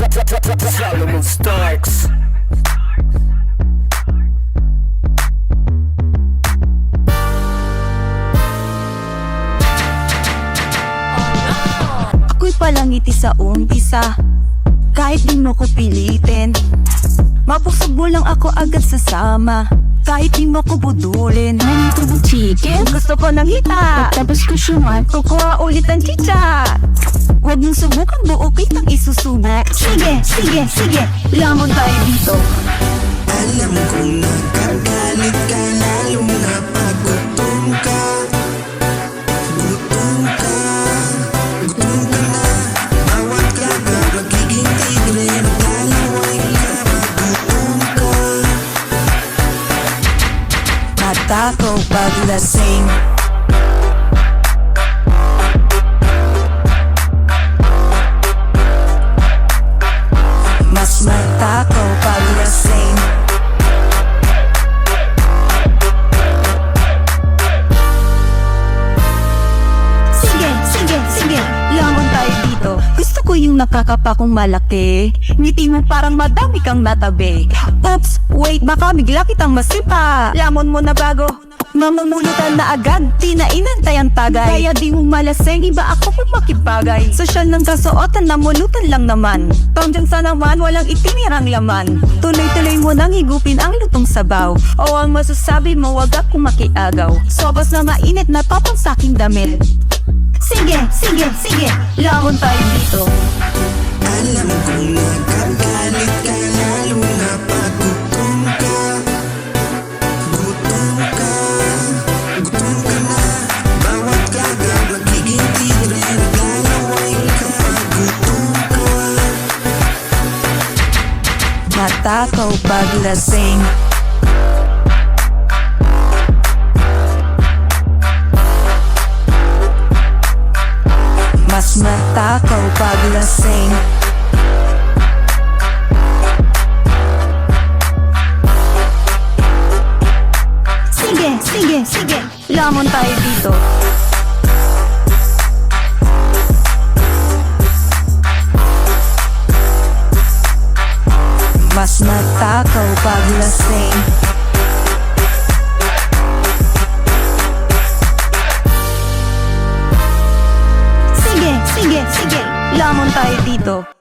Solomon Starks. Ako'y palangiti sa umpisa. Kahit di mo ko pilitin Mapusog mo lang ako agad sasama kahit di mo ko budulin. Nandito ng chicken? Gusto ko ng hita. Tapos ko syuman Kukuha ulit ang chicha. Huwag mong subukan buo kitang isusubok Sige, sige, sige. Lamon tayo dito. Alam kong nagkagalit Mata ko paglasing Gusto ko yung nakakapakong malaki. Ngiti mo parang madami kang natabi. Oops, wait baka bigla kitang masipa. Lamon mo na bago. Mamumulutan na agad, di na inantay ang tagay. Kaya di mo malaseng, iba ako kung makipagay. Sosyal ng kasuotan, namulutan lang naman. Tondyang sa naman, walang itinirang laman. Tuloy-tuloy mo nang higupin ang lutong sabaw. O ang masasabi mo, wag akong makiagaw. Sobas na mainit na papang saking damit Sige, sige, sige, lamon tayo dito. Alam kong nagkagalit ka lalo na pag gutom ka. Gutom ka, gutom ka na. Bawat kagad magiging tigre Maglalaway ka, gutom ka. Mata ko paglasing mata ko paglasing. Sige, sige, sige. Lamon tayo dito. Mas matakaw paglasing Sige, sige, sige Lamon tayo dito